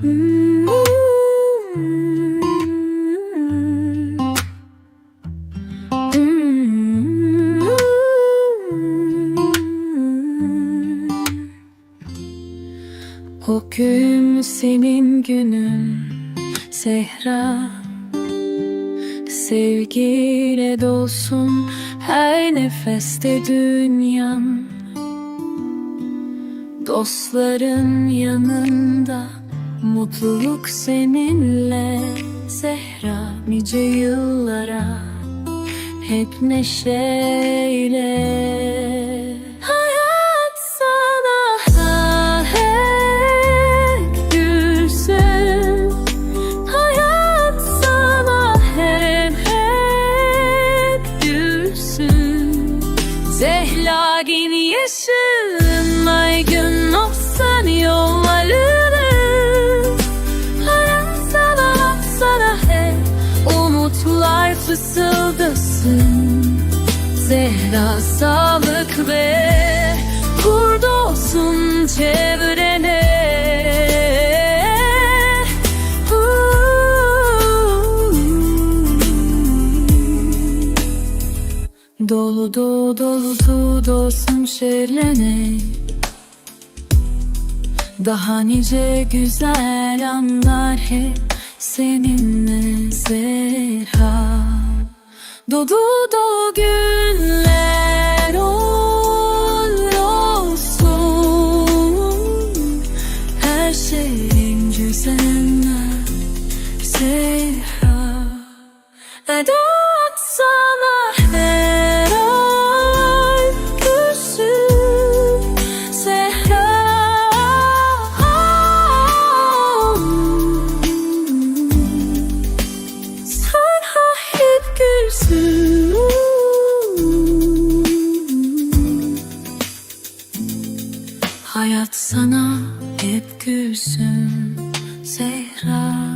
O gün senin günün Zehra Sevgiyle dolsun her nefeste dünyan. Dostların yanında Mutluluk seninle Zehra nice yıllara Hep neşeyle. Hayat sana hep gülsün. Hayat sana hep hep gülsün. Zehlagin yaşın umutlar fısıldasın Zehra sağlık ve kurd olsun çevrene. Dolu dolu dolu dolu dolsun şerlene. Daha nice güzel anlar hep seninle Zehra Dolu günler ol olsun. Her şeyin güzeller Zehra Edat sana Hayat sana hep gülsün Zehra